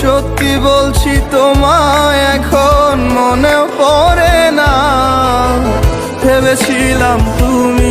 সত্যি বলছি তোমায় এখন মনে পড়ে না। ভেবেছিলাম তুমি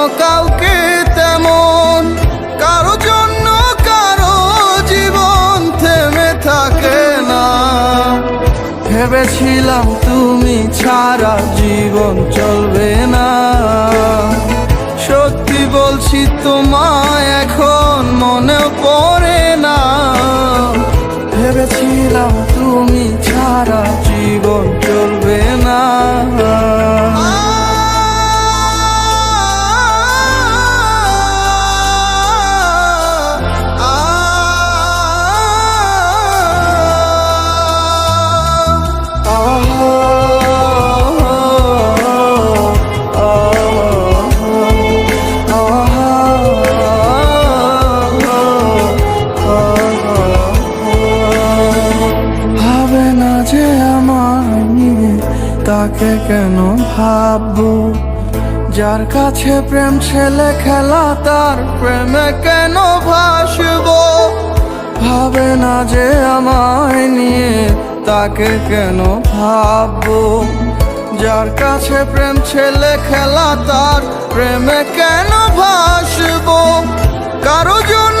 ভেবেছিলাম তুমি ছাড়া জীবন চলবে। তাকে কেন ভাববো? যার কাছে প্রেম ছেলে খেলা তার প্রেমে কেন ভাসবো? ভাবে না যে আমায় নিয়ে তাকে কেন ভাববো? যার কাছে প্রেম ছেলে খেলা তার প্রেমে কেন ভাসবো? কারও জন্য